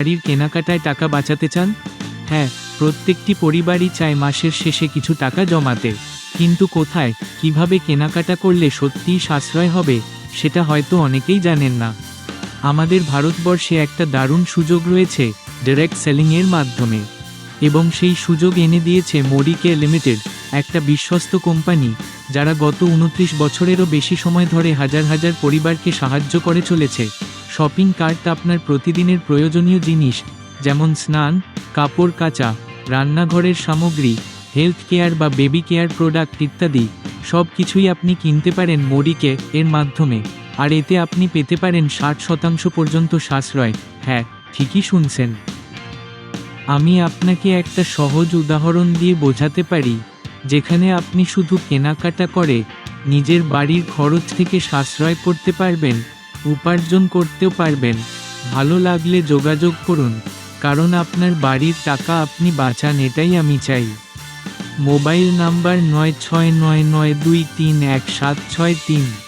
বাড়ির কেনাকাটায় টাকা বাঁচাতে চান? হ্যাঁ প্রত্যেকটি পরিবারই চায় মাসের শেষে কিছু টাকা জমাতে। কিন্তু কোথায়, কীভাবে কেনাকাটা করলে সত্যিই সাশ্রয় হবে, সেটা হয়তো অনেকেই জানেন না। আমাদের ভারতবর্ষে একটা দারুণ সুযোগ রয়েছে ডাইরেক্ট সেলিংয়ের মাধ্যমে। এবং সেই সুযোগ এনে দিয়েছে মোডিকে লিমিটেড একটা বিশ্বস্ত কোম্পানি, যারা গত উনত্রিশ বছরেরও বেশি সময় ধরে হাজার হাজার পরিবারকে সাহায্য করে চলেছে। শপিং কার্ট আপনার প্রতিদিনের প্রয়োজনীয় জিনিস, যেমন স্নান, কাপড় কাচা, রান্নাঘরের সামগ্রী হেলথ কেয়ার বা বেবি কেয়ার প্রোডাক্ট ইত্যাদি সব কিছুই আপনি কিনতে পারেন মোডিকে এর মাধ্যমে। আর এতে আপনি পেতে পারেন ষাট শতাংশ পর্যন্ত সাশ্রয়। হ্যাঁ ঠিকই শুনছেন। আমি আপনাকে একটা সহজ উদাহরণ দিয়ে বোঝাতে পারি, যেখানে আপনি শুধু কেনাকাটা করে, নিজের বাড়ির খরচ থেকে সাশ্রয় করতে পারবেন উপার্জন করতেও পারবেন। ভালো লাগলে যোগাযোগ করুন, কারণ আপনার বাড়ির টাকা আপনি বাঁচান এটাই আমি চাই। মোবাইল নাম্বার নয় ছয় নয় নয় দুই তিন এক সাত ছয় তিন।